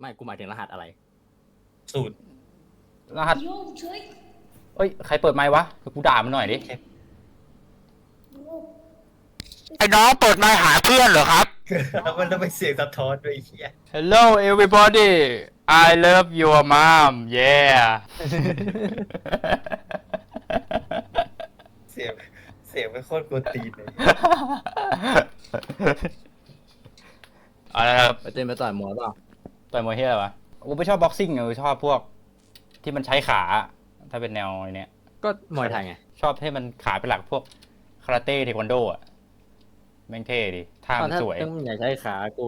ไม่กูหมายถึงรหัสอะไร สูตรรหัสโยกช่วยเอ้ย ใครเปิดไมค์วะเดี๋ยวกูด่ามันหน่อยดิโยกไอ้น้องเปิดไมค์หาเพื่อนเหรอครับ แล้วมันต้องไปเสียงสะท้อนด้วยไอ้เฮีย Hello everybody I love your mom yeah เสียงเสียงไม่โคตรกวนตีนเลยเอาละครับไปเต้นไปต่อยมวยเปล่า ต่อยมวยเฮียอะไรวะกูไม่ชอบบ็อกซิ่งอะกูชอบพวก ที่มันใช้ขาอะถ้าเป็นแนวไอ้เนี้ย ก็มวยไทยไง ชอบให้มันขาเป็นหลักพวกคาราเต้เทควันโดอะแม่งเท่ดิท่าตอมันนถ้าสวยถ้ามึงอยากใช้ขากู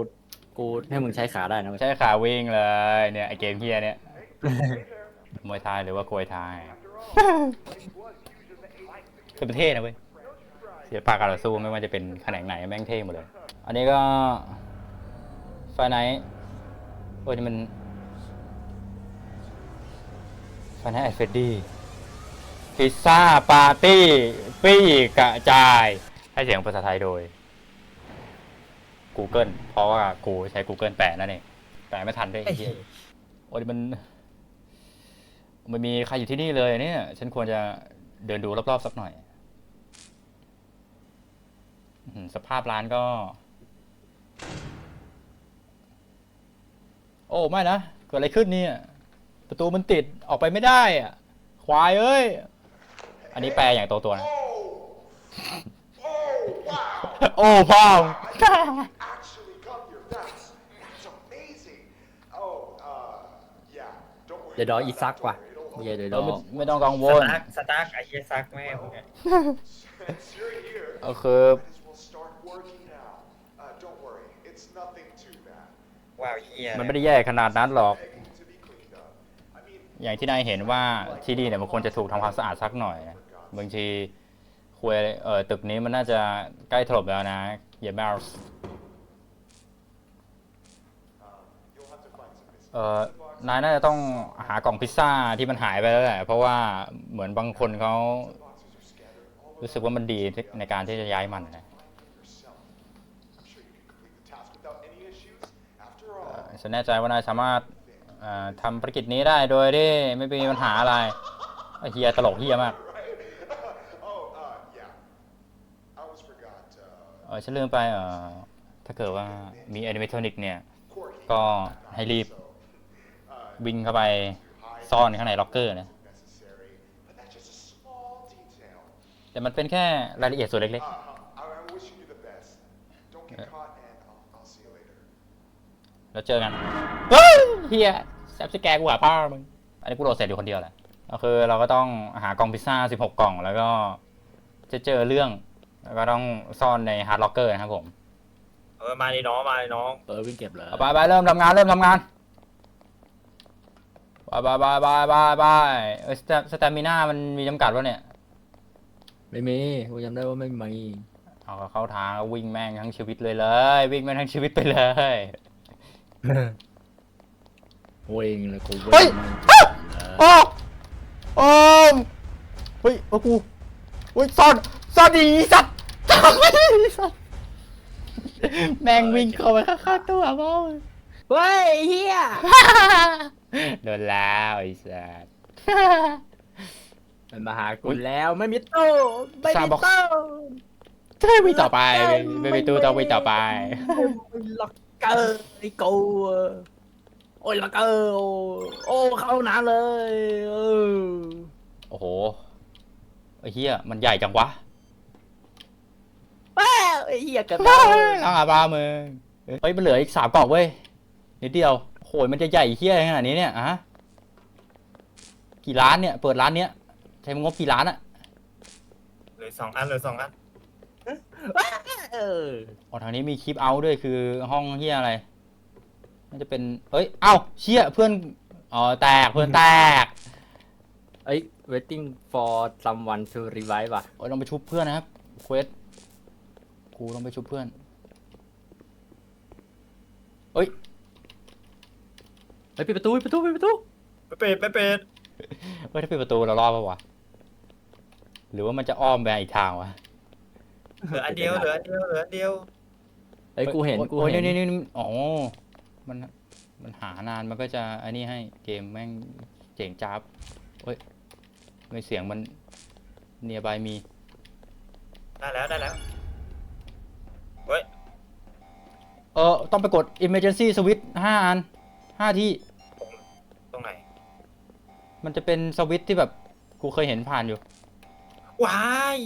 กูให้มึงใช้ขาได้นะเว้ยใช้ขาวิ่งเลยเนี่ยไอเกมเฮียเนี่ยมวยไทยหรือว่าโกยไทยคือประเทศนะเว้ยเสียปากการต่อสู้ไม่ว่าจะเป็นแขนงไหนแม่งเท่หมดเลย อันนี้ก็ไฟไนท์ โอ้ยนี่มันไฟไนท์แอดเฟดดี้พิซซ่าปาร์ตี้ปี้กระจาย ให้เสียงภาษาไทยโดย Google เพราะว่ากูใช้ Google แปลนั่นเองแปลไม่ทันด้วยไอ้เหี้ยโอ้ยมัน มันมีใครอยู่ที่นี่เลยเนี่ย ฉันควรจะเดินดูรอบๆสักหน่อยอื้อหือสภาพร้านก็ โอ้ไม่นะเกิดอะไรขึ้นเนี่ย ประตูมันติดออกไปไม่ได้อะควายเอ้ย อันนี้แปลอย่างตัวตัวๆนะ โอ้พ่อ actually come here. That's that's amazing. Oh, uh, yeah. Don't worry. เดี๋ยวดอ about อี that. ซัก Don't ว่ะ worry, it'll- ไม่ใช่เดี๋ยวดเอออไม่ไม่ต้องกังวสลตาร์กสตาร์กไอ้เฮียซักแม่ผมเนี่ย Since you're here, ก็คือ might as ว้าวเฮียมันไม่ได้แย่ขนาดนั้นหรอก อย่างที่นายเห็นว่าที่นี่เนี่ยมันควรจะถูกทำความสะอาดสักหน่อยนะบางทีคุยเออตึกนี้มันน่าจะใกล้ถล่มแล้วนะเยเบลส์ you'll have to find some missing เออนายน่าจะต้องหากล่องพิซซ่าที่มันหายไปแล้วแหละเพราะว่าเหมือนบางคนเขารู้สึกว่ามันดีในการที่จะย้ายมันนะ ฉันแน่ใจว่านายสามารถเอ่อทำภารกิจนี้ได้โดยที่ไม่มีปัญหาอะไรไอ้เฮียตลกเฮียมาก oh, uh, yeah. I almost forgot. Uh, เออฉันลืมไปเออถ้าเกิดว่ามีแอนิเมทรอนิกเนี่ย Corky. ก็ให้รีบวิ่งเข้าไปซ่อนข้างในล็อกเกอร์นะ necessary, but that's just a small detail. แต่มันเป็นแค่รายละเอียดส่วนเล็ก Uh, I, I'm wishing you the best. Don't get caught, and I'll, I'll see you later. ๆ แล้วเจอกันเฮ้ยเฮียแซบสแกร์กูหาป้ามึง อันนี้กูโหลดเสร็จอยู่คนเดียวแหละก็คือเราก็ต้องหากล่องพิซซ่า 16 กล่อง แล้วก็จะเจอเรื่อง แล้วก็ต้องซ่อนในฮาร์ดล็อกเกอร์นะครับผม เออมาดิน้องมาดิน้องเออวิ่งเก็บเลยเอาไปไปเริ่มทำงานเริ่มทำงานไปไปไปไปไปไปเออสเตสเตมิน่ามันมีจำกัดวะเนี่ย ไม่มีกูจำได้ว่าไม่มี เอาก็เข้าทางก็วิ่งแม่งทั้งชีวิตเลยเลย วิ่งแม่งทั้งชีวิตไปเลย เวงเลยกูเฮ้ยวิ่งโอ้โอ้เฮ้ยโอ้กูเฮ้ยซ่อนซ่อนดีสัตว์ซ่อนดีสัตว์แม่งวิ่งเข้าไปข้างๆตัวพ่อเฮ้ยเฮียโดนแล้วไอ้สัตว์มันมาหากูแล้วไม่มีตู้ไม่มี Starbucks ตู้เฮ้ยวิ่งต่อไปไม่ไม่ไปตู้ต้องวิ่งต่อไปไม่ล็อกเกอร์ไอ้กูโอ้ยล็อกเกอร์โอ้โอ้เข้าน้ำเลยเออโอ้โหไอ้เหี้ยมันใหญ่จังวะว้าวไอ้เฮียเกันน้องอาบามึงเฮ้ยมันเหลืออีกสามกล่องเว้ยนิดเดียวโหยมันจะใหญ่เหี้ยขนาดนี้เนี่ยอะกี่ล้านเนี่ย เปิดร้านเนี้ยใช้งบกี่ล้านอะเหลือสองอันเหลือสองอัน เอออ๋อทางนี้มีคลิปเอาท์ด้วยคือห้องเหี้ยอะไรน่าจะเป็น เอ้ย เอ้าเชี่ยเพื่อน อ๋อ แตก เพื่อนแตก เอ้ย waiting for someone to revive ว่ะโอ้ยต้องไปชุบเพื่อนนะครับ เควส กูต้องไปชุบเพื่อน เอ้ย เฮ้ยปิดประตูปิดประตูปิดประตูไปเป็ดไปเป็ดเฮ้ยถ้าปิดประตูเรารอดปะวะ หรือว่ามันจะอ้อมไปอีกทางวะ เหลืออันเดียวเหลืออันเดียวเหลืออันเดียวเฮ้ยกูเห็นกูโอ้ยเห็นนี่นี่นี่อ๋อ มันมันหานานมันก็จะอันนี้ให้เกมแม่งเจ๋งจับเฮ้ยเฮ้ยเสียงมันเนียบายมีได้แล้วได้แล้วเฮ้ยเออต้องไปกด emergency switch ห้าอันห้าที่ตรงไหนมันจะเป็นสวิตช์ที่แบบกูเคยเห็นผ่านอยู่ว้าย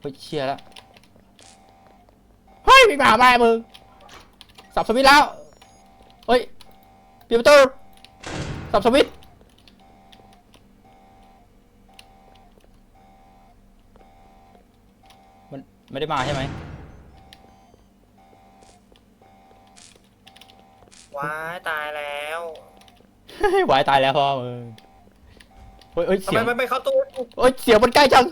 เฮ้ยเชียร์แล้ว เฮ้ยมีหมาแม่มึงสับสวิตช์แล้วเฮ้ยปิดประตูสับสวิตช์มันไม่ได้มาใช่ไหมว้ายตายแล้วหวายตายแล้วพ่อมึงเฮ้ยเฮ้ยทำเสีไมยงมันไม่เข้าตู้เฮ้ยเสียงมันใกล้จัง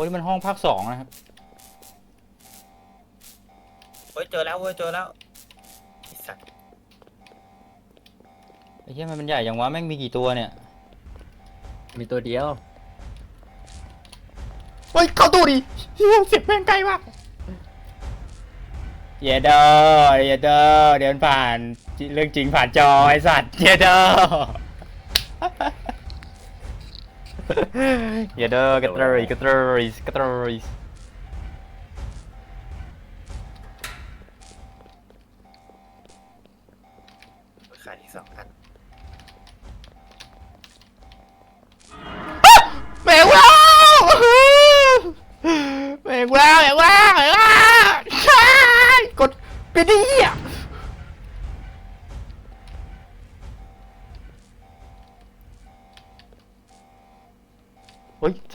อ้ยนี่มันห้องภาคสองนะครับ เฮ้ยเจอแล้วเว้ยเจอแล้วไอ้สัตว์ไอ้เหี้ยมันมันใหญ่จังวะแม่งมีกี่ตัวเนี่ย มีตัวเดียวเฮ้ยเข้าตู้ดิเหี้ยเสียงแม่งใกล้มากเยเดอเยเดอเดินผ่าน เรื่องจริงผ่านจอไอสัตว์เยเดอเยเดอกระตรีกระตรี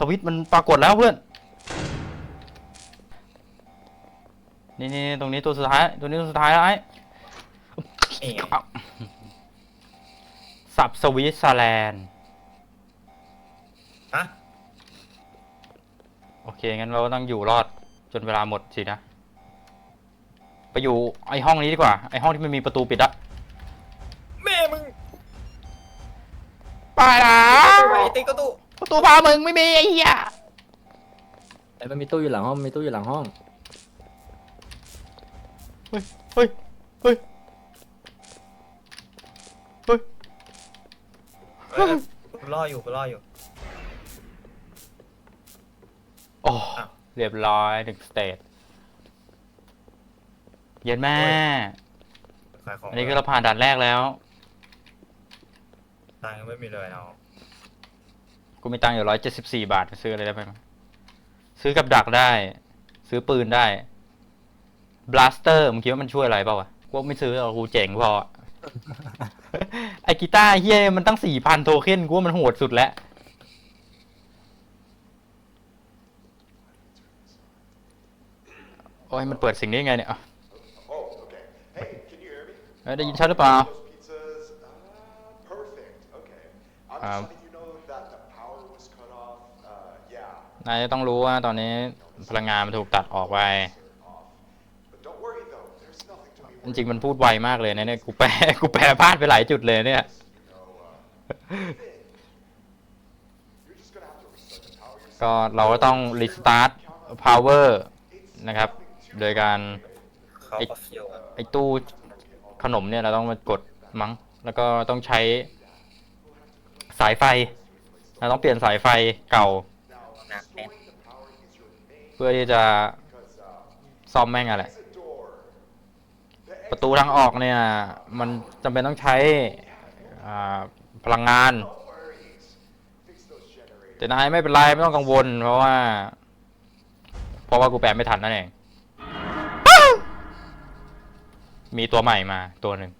วิตช์มันปรากฏแล้วเพื่อน นี่นี่ตรงนี้ตัวสุดท้าย ตัวนี้ตัวสุดท้ายแล้วไอ้เอ๋เอาสับสวิตเซอร์แลนด์ฮะโอเค งั้นเราก็ต้องอยู่รอดจนเวลาหมดสินะ ไปอยู่ไอห้องนี้ดีกว่า ไอห้องที่มันมีประตูปิดอะแม่มึง ไปแล้ไปไปติ๊กก็ตู้ประตู พามึงไม่มีไอ้เหี้ยไอ้มันมีตู้อยู่หลังห้องมีตู้อยู่หลังห้อง เฮ้ยเฮ้ยเฮ้ยเฮ้ยเอ้ยกูรออยู่กูรออยู่ โอ้อ้าวเรียบร้อยหนึ่งสเตจเย็นแม่ขายของอันนี้คือเราผ่านด่านแรกแล้ว ตังค์ไม่มีเลยเนาะ กูมีตังค์อยู่ร้อยเจ็ดสิบสี่บาทจะซื้ออะไรได้ไหมซื้อกับดักได้ ซื้อปืนได้ บลาสเตอร์มึงคิดว่ามันช่วยอะไรเปล่าวะกูว่าไม่ซื้อหรอกกูเจ๋งพออะไอกีตาร์เฮียมันตั้งสี่พันโทเค็นกูว่ามันโหดสุดแล้ว โอ้ยมันเปิดสิ่งนี้ยังไงเนี่ยอะ Oh, okay. Hey, can you hear me? เอ้ยได้ยินชัดหรือเปล่า Those pizzas, uh, perfect. Okay. I'm just Um, นายจะต้องรู้ว่าตอนนี้พลังงานมันถูกตัดออกไปจริงๆมันพูดไวมากเลยนะเนี่ยกูแปลกูแปลพลาดไปหลายจุดเลยเนี่ยก็เราก็ต้อง restart power นะครับ โดยการไอไอตู้ขนมเนี่ยเราต้องมากดมั้ง แล้วก็ต้องใช้สายไฟ เราต้องเปลี่ยนสายไฟเก่า หนักแน่นเพื่อที่จะซ่อมแม่งอะแหละ Exit door. The ประตูทางออกเนี่ย มันจำเป็นต้องใช้อ่าพลังงาน no worries. Fix those generators. แต่นายไม่เป็นไร ไม่ต้องกังวล เพราะว่า เพราะว่ากูแปลไม่ทันนั่นเอง มีตัวใหม่มาตัวหนึ่ง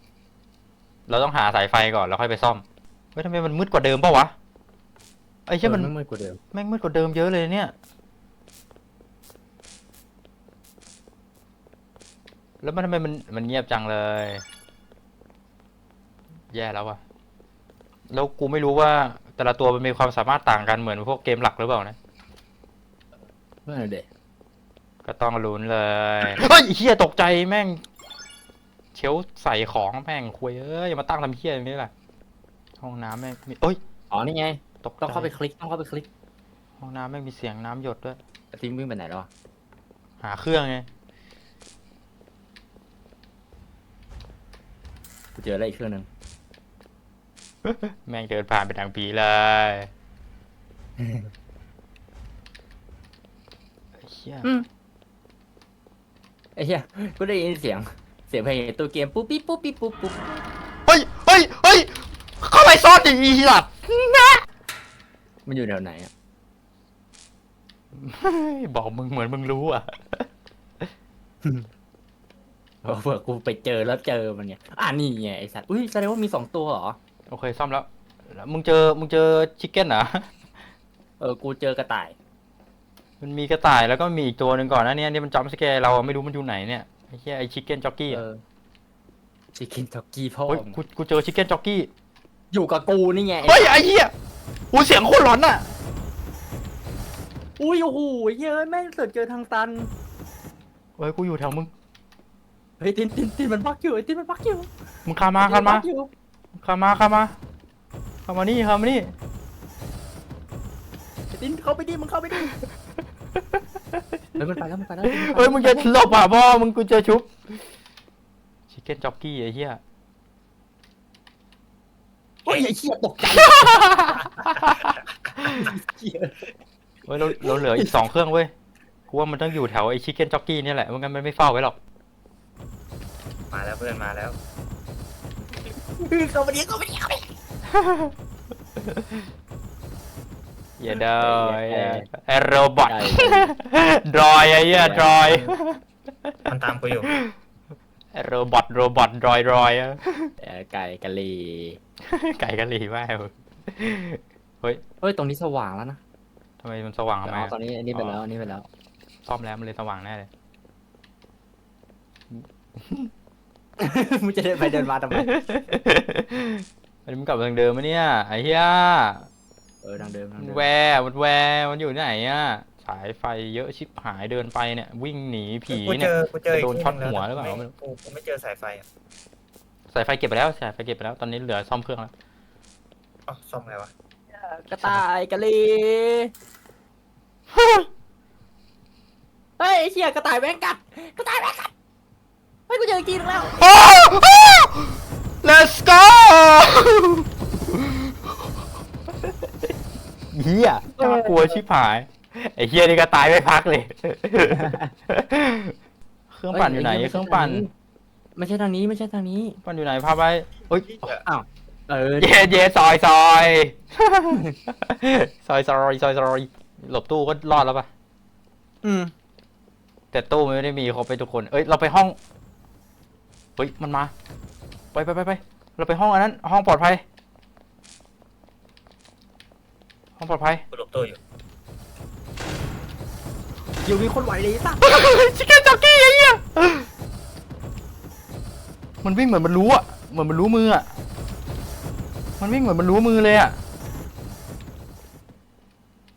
เราต้องหาสายไฟก่อน แล้วค่อยไปซ่อมเฮ้ยทำไมมันมืดกว่าเดิมปะวะ ไอ้เชี่ยมันไม่มืดกว่าเดิมแม่งมืดกว่าเดิมเยอะเลยเนี่ย แล้วมันทำไมมันมันเงียบจังเลย แย่แล้ววะแล้วกูไม่รู้ว่าแต่ละตัวมันมีความสามารถต่างกันเหมือนพวกเกมหลักหรือเปล่านะเมื่อไหร่เด็กก็ต้องลุ้นเลย เฮ้ยเฮียตกใจแม่ง เชลฟ์ใส่ของแม่งคุยเอ้ยอย่ามาตั้งทำเฮียอย่างนี้แหละห้องน้ำแม่งมีเอ้ย อ๋อนี่ไง กต้องเข้าไปคลิกต้องเข้าไปคลิกห้องน้ำไม่มีเสียงน้ำหยดด้วยต่ทิมวิ่งไปไหนแล้วอหาเครื่องไงเจออะไรอีกเครื่องหนึ่งแม่งเดินผ่านไปทางผีเลยไอ้เหี้ยไอ้เหี้ยกูได้ยินเสียง เสียงเพลงตัวเกมปุ๊บปิ๊บปุ๊บปิ๊บปุ๊บปุ๊บเฮ้ยเฮ้ยเฮ้ยเข้าไปซ่อนดิอีสัตว์นะ มันอยู่แถวไหนอะเฮ้ยบอกมึงเหมือนมึงรู้อะเผื่อกูไปเจอแล้วเจอมันไงอ่านี่ไงไอ้สัตว์อุ้ยแสดงว่ามีสองตัวเหรอโอเคซ่อมแล้วแล้วมึงเจอมึงเจอชิคเก้นเหรอเออกูเจอกระต่าย มันมีกระต่ายแล้วก็มีอีกตัวหนึ่งก่อนหนะเนี่ยนี่มันจำสแกร์เราอะไม่รู้มันอยู่ไหนเนี่ยไอ้เหี้ยไอ้ชิคเก้นจ็อกกี้เออชิคกินท็อกกี้พ่อเฮ้ยกูกูเจอชิคเก้นจ็อกกี้อยู่กับกูนี่ไงเฮ้ยไอ้เหี้ย อู้เสียงโคตรหลอนอะ อุ้ยโอ้โหเฮ้ยแม่งเสือกเจอทางตัน เฮ้ยกูอยู่แถวมึง เฮ้ยตินตินตินมันพักอยู่ไอ้ตินมันพักอยู่มึงข้ามมาข้ามมาพักอยู่ข้ามมาข้ามมาข้ามมานี่ข้ามมานี่ ไอ้ตินเข้าไปดิมึงเข้าไปดิเฮ้ยมันไปแล้วมันไปแล้วเฮ้ยมึงจะหลบอะพ่อมึงกูเจอชุบ ชิคเก้นจ็อกกี้ไอ้เหี้ยเฮ้ยไอ้เหี้ยตกใจ เหี้ยเฮ้ยเราเราเหลืออีกสองเครื่องเว้ยกูว่ามันต้องอยู่แถวไอ้ชิคเก้นจ็อกกี้นี่ยแหละไม่งั้นมันไม่เฝ้าไว้หรอกมาแล้วเพื่อนมาแล้วเข้าไปดิเข้าไปดิเข้าไปดิอย่าเด้อไอ้โรบอทดรอยไอ้เหี้ยดรอยมันตามกูอยู่ไอ้โรบอทโรบอทดรอยดรอยอะเออไก่กะลีไก่กะหรี่มาก เฮ้ยเฮ้ยตรงนี้สว่างแล้วนะทำไมมันสว่างทำไมอ๋ออะตอนนี้อันนี้ไปแล้วอันนี้ไปแล้ว ซ่อมแล้วมันเลยสว่างแน่เลย มึงจะเดินไปเดินมาทำไมมันมึงกลับทางเดิมมะเนี่ยไอ้เหี้ยเออทางเดิมทางมันเดิมแวร์มันแวร์มันอยู่ไหนอะสายไฟเยอะชิบหายเดินไปเนี่ย วิ่งหนีผีกูเจเนี่ยอกูเจออีกโดนที่ช็อตนึงหัวหแล้รือเปล่าไม่ไม่รู้ กูกูไม่เจอสายไฟอะสายไฟเก็บไปแล้วสายไฟเก็บไปแล้วตอนนี้เหลือซ่อมเครื่องแล้ว อ๋อซ่อมไงวะกระต่ายกะลีเฮ้ยไอ้เชี่ยกระต่ายแม่งกัด กระต่ายแม่งกัดเฮ้ยกูเจออีกทีนึงแล้ว Let's go เฮียน่ากลัวชิบหาย ไอ้เฮียนี่ก็ตายไม่พักเลย เครื่องปั่นอยู่ไหน เครื่องปั่น ไม่ใช่ทางนี้ไม่ใช่ทางนี้ ปั่นอยู่ไหนพาไปเอ้ย อ้าว เออเย่เย่ซอยซอยซอยซอยซอยซอยหลบตู้ก็รอดแล้วปะอืม แต่ตู้มันไม่ได้มีครบไปทุกคน เอ้ย เราไปห้อง เฮ้ย มันมา ไปไปไปไป เราไปห้องอันนั้น ห้องปลอดภัย ห้องปลอดภัยกูหลบตัวอยู่เดี๋ยวมีคนไหวเลยสักชิคเก้นจ็อกกี้ไอ้เหี้ยมันวิ่งเหมือนมันรู้อะเหมือนมันรู้มืออะ มันวิ่งเหมือนมันรู้มือเลยอะ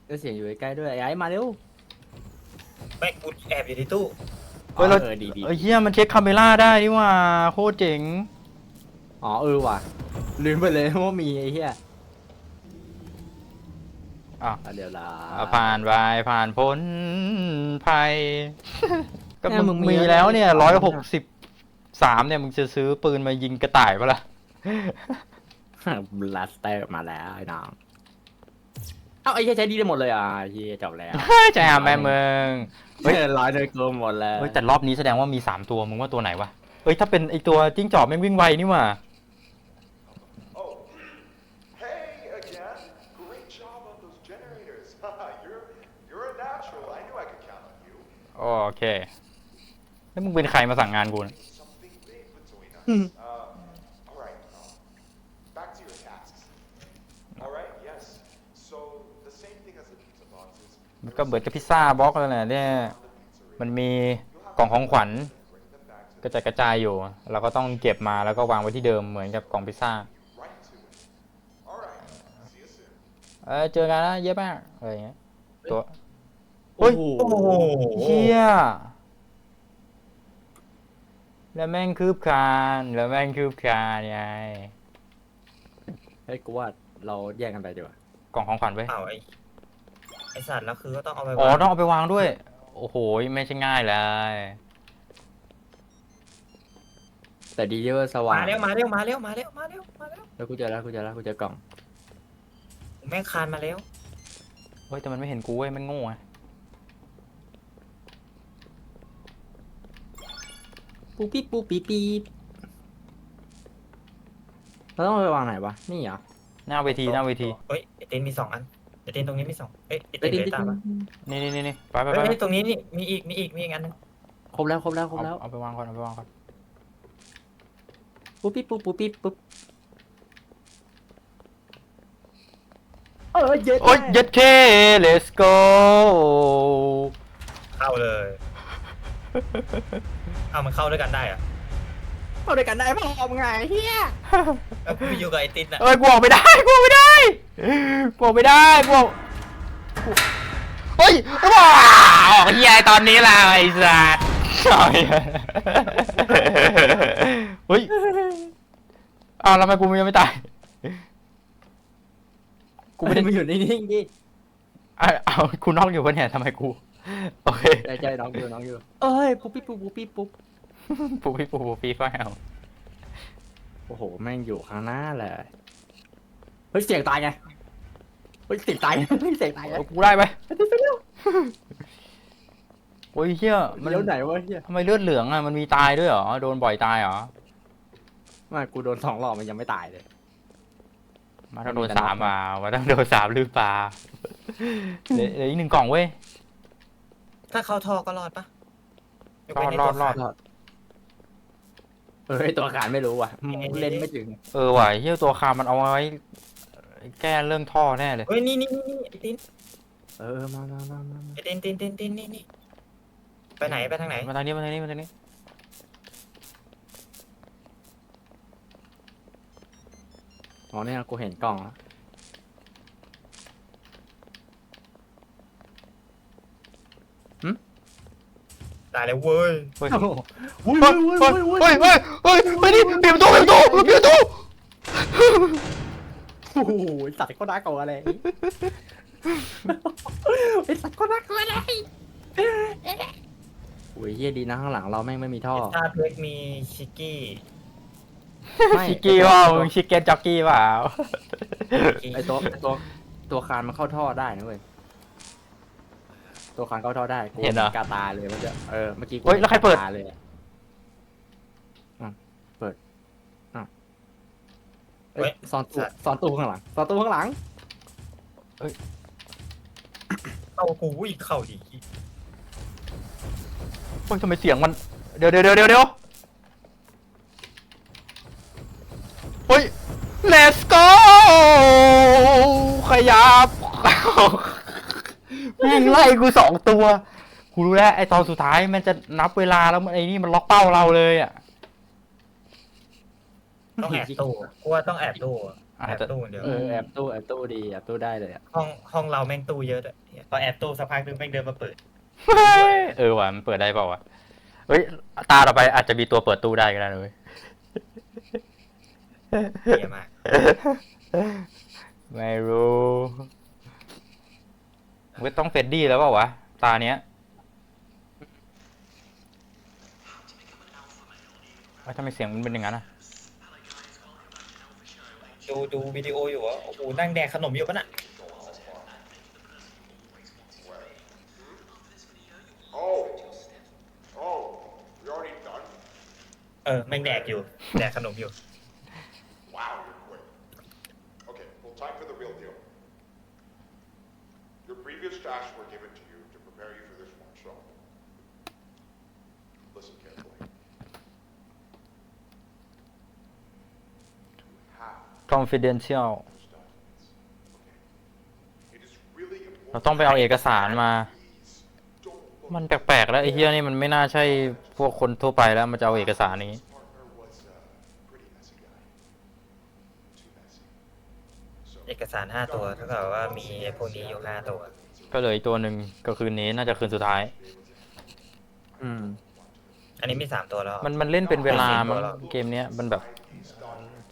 ก็เสียงอยู่ใกล้ๆด้วยไอ้ไอ้มาเร็วไม่กูแอบอยู่ในตู้ เฮ้ยเราเออดีดีเอ้ยเฮียมันเช็คคาเมล่าได้นี่หว่าโคตรเจ๋ง อ๋อเออว่ะลืมไปเลยว่ามีไอ้เหี้ยอะอะเดี๋ยวละอะผ่านไปผ่านพ้นภัย ก็เนี่ยมึงมึงมีมีอะไรแล้วเนี่ยให้ร้อยทำหกสิบสามเนี่ยมึงจะซื้อปืนมายิงกระต่ายปะล่ะบ ลัสเตอร์มาแล้วไอ้น้อง เอ้าไอ้เหี้ยใช้ดีได้หมดเลยอะไอ้เหี้ยจบแล้วใจหาแม่เมืองเฮ้เฮ้ยยร้อยเลยกูหมดแล้วเฮ้ยแต่รอบนี้แสดงว่ามีสามตัวมึงว่าตัวไหนวะเฮ้ยถ้าเป็นไอตัวจิ้งจอกแม่งวิ่งไวนี่หว่า Oh, hey again. Great job on those generators. you're you're a natural. I knew I could count on you. โอเค แล้วมึงเป็นใครมาสั่งงานกูนะ Something big between us. um, all right. um, back to your tasks. All right. Yes. So the same thing as the pizza boxes. มันก็เบิดกับพิซซ่าบล็อกแล้วแหละเนี่ยมันมีกล่องของขวัญ Bring them back to กระจายกระจายอยู่ เราก็ต้องเก็บมาแล้วก็วางไว้ที่เดิมเหมือนกับกล่องพิซซ่า right to it. All right. See you soon. เออเจอกันนะเยอะมากอะไรอย่างเงี้ยตัวโอ้โหโอ้โหเฮียแล้วแม่งคืบคลานแล้วแม่งคืบคลานไงเฮ้ยกูว่าเราแยกกันไปดีกว่ากล่องของขวัญไว้ยเปล่าไอ้ไอ สัตว์แล้วคือก็ต้องเอาไปอ๋อวางต้องเอาไปวางด้วย โอ้โหไม่ใช่ง่ายเลยแแต่ดีที่ว่าสว่างมาเร็วมาเร็วมาเร็วมาเร็วมาเร็วมาเร็วแล้วกูเจอแล้วกูเจอแล้วกูเจอกล่องแม่งคานมาแล้วเฮ้ยแต่มันไม่เห็นกูเว้ยมันโง่ไงปูปี๊บปูปี๊บปี๊บเราต้องไปวางไหนวะนี่เหรอหน้าเวทีหน้าเวทีเฮ้ยไอเต้นมีสองอันไอ เต้นตรงนี้มีสองเอ้ยไอไปเต้นดิเหลือตามปะนี่นี่นี่นี่ไปไปเฮ้ยไปเฮ้ยตรงนี้นี่มีอีกมีอีกมีอีกอันหนึงครบแล้วครบแล้วครบเอาแล้วเอาไปวางก่อนเอาไปวางก่อนปูปี๊บปูปูปี๊บปุ๊บเออเย็ดโอ้ยเย็ดเค let's go เข้าเลย เอามันเข้าด้วยกันได้เหรอะ เข้าด้วยกันได้พอมไงเฮียแล้วกูอยู่กับไอตินอะเอ้ยกูออกไม่ได้กูออกไม่ได้กูออกไม่ได้กูออกเฮ้ยว้าวออกเฮียตอนนี้ล่ะไอ้สัสเฮ้ยอ้าวแล้วทำไมกูยังไม่ตายกูไม่ได้มาอยู่นิ่งๆดิอ้าวอ้ากูนอกอยู่ปะเนี่ยทำไมกู โอเค ใจใจน้องอยู่น้องอยู่เอ้ยปูปี๊บปูปูปี๊บปุ๊บ ปูพี่ปูปูพี่ไฟเอาโอ้โห แม่งอยู่ข้างหน้าเลยเฮ้ย เสียงตายไง เฮ้ย เสียงตาย เฮ้ย เสียงตายไงเอากูได้ไหมโอ้ยเฮียมันเลี้ยวไหนวะเฮียทำไมเลือดเหลืองอะมันมีตายด้วยเหรอโดนบ่อยตายเหรอไมากูโดนสองรอบมันยังไม่ตายเลย มาต้องโดนสามมามาต้องโดนสามหรือเปล่าเหลือเหลืออีกหนึ่งกล่องเว้ยถ้าเข้าท่อก็รอดปะยกรอเว้ดนไรอดรอดตัวขา เออไอ้ตัวการไม่รู้ว่ะเอ๊ะเล่นไม่ถึงเออว่ะเฮียตัวคามันเอาไว้แก้เรื่องท่อแน่เลย เฮ้ยนี่นี่นี่นี่ไอตินเออมามามามามาไอตินตินตินตินนี่นี่ไปไหนไปทางไหนมาทางนี้มาทางนี้มาทางนี้ อ๋อเนี่ยกูเห็นกล่องแล้ว ตายแล้วเว้ยเฮ้ยโอ้โหเฮ้ยเฮ้ยเฮ้ยเฮ้ยเฮ้ยไปดิเปลี่ยนประตูเปลี่ยนประตูเปลี่ยนประตูโอ้โหสัตว์ก็น่ากลัวอะไรไอ้สัตว์ก็น่ากลัวอะไรโอ้ยเฮียดีนะข้างหลังเราแม่งไม่มีท่อพิซซ่าเพ็กมีชิกกี้ไม่ชิกกี้ว่ามึงชิคเก้นจ็อกกี้เปล่าไอตัวไอ้ตัวตัวคานมันเข้าท่อได้นะเว้ย ตัวคานเข้าท่อได้กูเห็นเหรอ กาตาเลยมันจะเออเมื่อกี้กูเฮ้ยแล้วใครเปิด กาตาเลยอะอะเปิดอะเอ้ยซ่อนตู้ซ่อนตู้ข้างหลังซ่อนตู้ข้างหลังเข้ากูอีกเข้าดีเฮ้ยทำไมเสียงมันเดี๋ยวเดี๋ยวเดี๋ยวเดี๋ยวเดี๋ยวเฮ้ย let's go ขยับ แม่งไล่กูสองตัว กูรู้แล้วไอตอนสุดท้ายมันจะนับเวลาแล้วมันไอ้นี่มันล็อกเป้าเราเลยอะ ต้องแอบตู้กูว่าต้องแอบตู้อะอาจแอบจะ ตู้เดี๋ยวเออแอบตู้แอบตู้ดีแอบตู้ได้เลยอะห้องห้องเราแม่งตู้เยอะด้วยพอแอบตู้สักพักนึงแม่งเดินมาเปิดเออว่ะมันเปิดได้เปล่าวะเฮ้ยตาต่อไปอาจจะมีตัวเปิดตู้ได้ก็ได้นะเลยเยี่ยมากไม่รู้ ไม่ต้องเฟดดี้แล้วเปล่าวะ ตาเนี้ยเอ้ยทำไมเสียงมันเป็นอย่างนั้นอะ ดูดูวิดีโออยู่อะโอ้โหนั่งแดกขนมอยู่ปะน่ะ Oh. Oh, we already done? เออแม่งแดกอยู่ แดกขนมอยู่ Wow, you're quick. Okay, well, time for the real deal. Your previous tasks were given to you to prepare you for this one, so. Listen carefully. To have confidential those documents, okay? It is really important. เราต้องไปเอาเอกสารมา Please, don't look มันแปลกๆแล้วไอ้เฮียนี่มันไม่น่าใช่พวกคนทั่วไปแล้วมันจะเอาเอกสารนี้ His partner was a pretty messy guy. Too messy. So, เอกสารห้าตัวเท่ากับว่ามีไอ้พวกนี้อยู่ห้าตัว ก็เหลยตัวหนึ่งก็คืนนี้น่าจะคืนสุดท้าย อืม อันนี้มีสามตัวแล้ว มันมันเล่นเป็นเวลามั้งเกมเนี้ยมันแบบ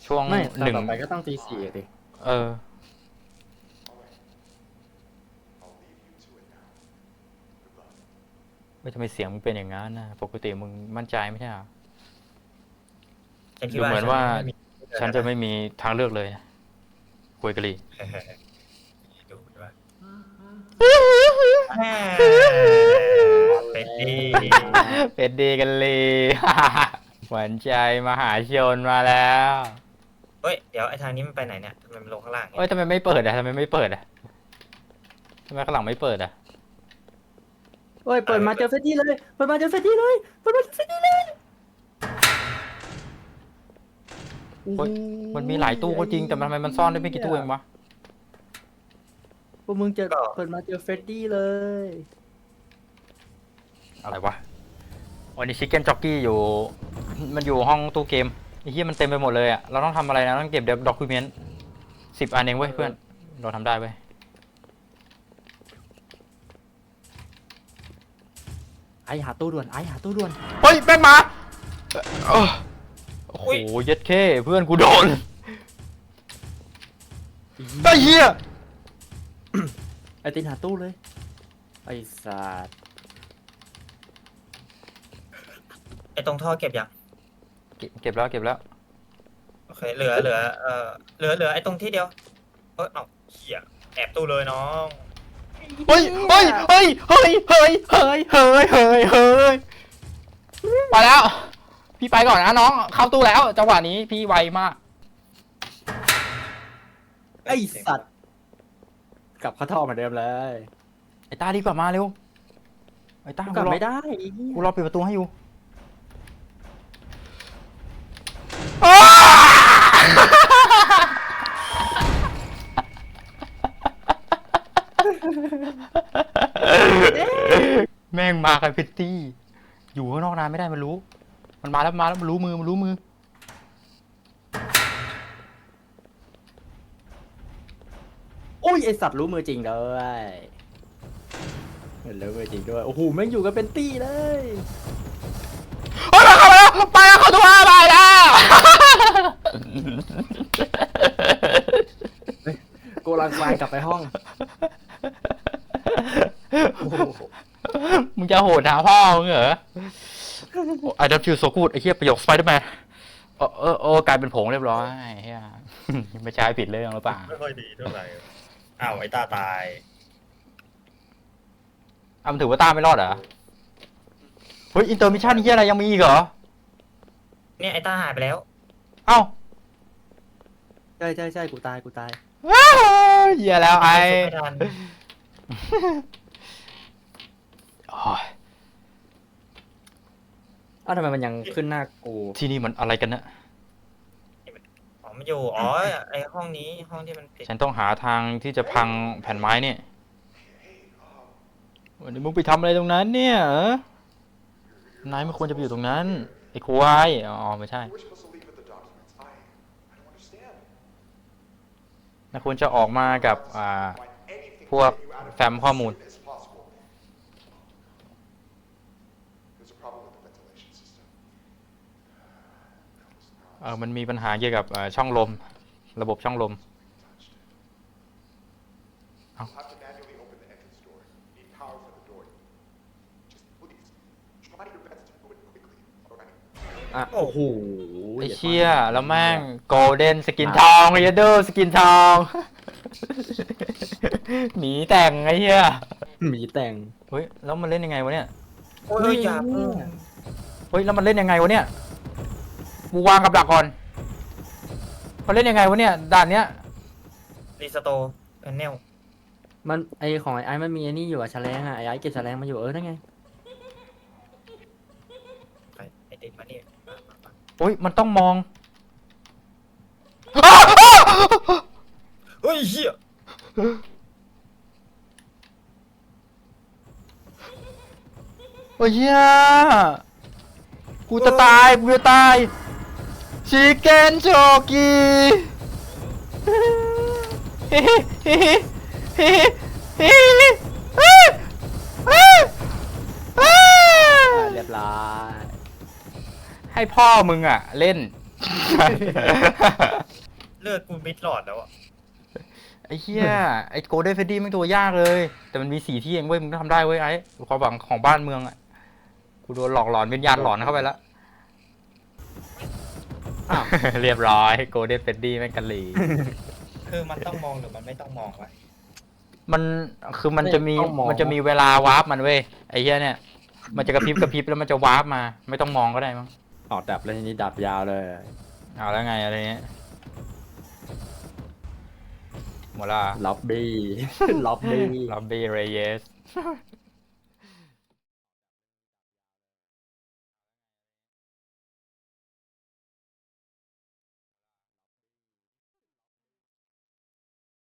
ช่วงไม่หนึ่งต่อไปก็ต้องตีสี่ดิเออ I'll leave you to it now. Good luck. ไม่ทำไมเสียงมึงเป็นอย่างนั้นนะปกติมึงมั่นใจไม่ใช่เหรอ ฉันคิดดูเหมือนว่าไม่มีฉันจะไม่มีทางเลือกเลยนะคุยกะลีดูว่า เป็นดีเป็ดดีกันลีหวานใจมหาชนมาแล้วเฮ้ย เดี๋ยวไอ้ทางนี้มันไปไหนเนี่ยทำไมมันลงข้างล่างเอ้ยทำไมไม่เปิดอะทำไมไม่เปิดอะทำไมข้างหลังไม่เปิดอะเฮ้ยเปิดมาเจอเฟรดดี้เลย เปิดมาเจอเฟรดดี้เลยเปิดมาเจอเฟรดดี้เลยเฮ้ยมันมีหลายตู้ก็จริงแต่ทำไมมันซ่อนได้ไม่กี่ตู้เองวะ พวกมึงเจอเปิดมาเจอเฟรดดี้เลย อะไรวะ วันนี้ชิคเก้นจ็อกกี้อยู่ มันอยู่ห้องตู้เกมไอ้เหี้ยมันเต็มไปหมดเลยอะเราต้องทำอะไรนะต้องเก็บเดบด็อกิเมนต์สิบอันเองเว้ยเพื่อน เราทำได้เว้ย ไอหาตู้ด่วนไอหาตู้ด่วนเฮ้ยแม่งมาเอ้อโอ้โหเย็ดเข้เพื่อนกูโดนไอ้เหี้ยไอตินหาตู้เลย ไอสัตว์ไอ้ตรงท่อเก็บยังเก็บเก็บแล้วเก็บแล้ว โอเคเหลือเหลือเอ่อเหลือเหลือไอ้ตรงที่เดียวเอ้ยเอ้าเหี้ยแอบตู้เลยน้องเฮ้ยเฮ้ยเฮ้ยเฮ้ยเฮ้ยเฮ้ยเฮ้ยเฮ้ยเฮ้ยไปแล้ว พี่ไปก่อนนะน้อง เข้าตู้แล้วจังหวะนี้พี่ไวมาก ไอสัตว์ กลับเข้าท่อเหมือนเดิมเลยไอ้ต้ารีบกลับมาเร็วไอ้ต้ากูกูกลับรอไม่ได้ไอ้เหี้ยกูรอปิดประตูให้อยู่แม่งมากันพิตตี้ อยู่ข้างนอกนานไม่ได้มันรู้ มันมาแล้วมาแล้วมันรู้มือมันรู้มือ ยไอสัตว์รู้มือจริงด้วยเห็นรู้มือจริงด้วย โอ้โหแม่งอยู่กันเป็นตี้เลยเฮ้ยมาเข้ามาแล้วไปแล้วเข้าตัวไปแล้ว กูรังไฟกลับไปห้อง โอ้โห มึงจะโหดหาพ่อมึงเหรอไอ้ดับฟิวโซกูดไอ้เหี้ยประโยคสไปเดอร์แมนเออเออเออกลายเป็นผงเรียบร้อยเฮียไม่ใช่ผิดเรื่องหรือเปล่า ไม่ค่อยดีเท่าไหร่ อ้าวไอ้ตาตายอะมันถือว่าตามไม่รอดเหรอ เฮ้ยอินเตอร์มิชชั่นเฮียอะไรยังมีอีกเหรอ เนี่ยไอ้ตาหายไปแล้ว เอ้าใช่ใช่ใช่กูตายกูตายว้าวเฮียแล้วไอ้ ไม่ทัน โอ้ยอ้าวทำไมมันยังขึ้นหน้ากู ที่นี่มันอะไรกันนะอ๋อ มันอยู่ อ๋อ ไอ้ห้องนี้ห้องที่มันปิด ฉันต้องหาทางที่จะพังแผ่นไม้เนี่ยวันนี้มึงไปทำอะไรตรงนั้นเนี่ยเออนายไม่ควรจะไปอยู่ตรงนั้น ไอ้ควาย อ๋อ ไม่ใช่ We're supposed to leave with the documents. I, I don't understand. นายควรจะออกมากับ อ่า Find anything พวก to get you out of แฟ้มข้อมูล as soon as possible. There's a problem with the ventilation system. เออมันมีปัญหาเกี่ยวกับเอ่อช่องลม ระบบช่องลม Touched. You'll have to manually open the entrance door. Need power for the door. Just please try your best to do it quickly. All right. อะโอ้โหไอ้เชี่ยแล้วแม่งโกลเด้นสกินทองไอ้เดอร์สกินทองหมีแต่งไอ้เหี้ยหมีแต่งเฮ้ยแล้วมันเล่นยังไงวะเนี่ยโอ้ยอย่าเพิ่งเฮ้ยแล้วมันเล่นยังไงวะเนี่ย กูวางกับดักก่อนมันเล่นยังไงวะเนี่ยด่านเนี้ยรีสโตร์แพนเนลมันไอของไอไอมันมีไอนี่อยู่อะแฉลงอะไอไอเก็บแฉลงมาอยู่เออนั่นไงไปไอ้ติดมานี่มามามาโอ้ยมันต้องมองเฮ้ยเหี้ยโอ้ยเหี้ยกูจะตายกูจะตาย ชิคเก้นโชกีเฮ้เฮ้เฮ้เฮ้เฮ้เฮ้เฮ้อะเรียบร้อยให้พ่อมึงอะ เล่น เลือดกูมิดหลอดแล้วอะไอ้เหี้ยไอ้โกลเด้นเฟดดี้มันตัวยากเลย แต่มันมีสีที่เองเว้ยมึงก็ทำได้เว้ยไอ้ความหวังของบ้านเมืองอะกูโดนหลอกหลอนวิญญาณหลอนเข้าไปแล้ว อ้าวเรียบร้อยโกลเด้นเฟดดี้แม่งกันหลีคือมันต้องมองหรือมันไม่ต้องมองวะมันคือมันจะมีต้องมอง มันจะมีเวลาวาร์ปมันเว้ยไอ้เหี้ยเนี่ย มันจะกระพริบกระพริบแล้วมันจะวาร์ปมา ไม่ต้องมองก็ได้มั้งออกดับแล้วทีนี้ดับยาวเลยเอาแล้วไงอะไรเงี้ยหมดละล็อบบี้ ล็อบบี้ล็อบบี้เรเยส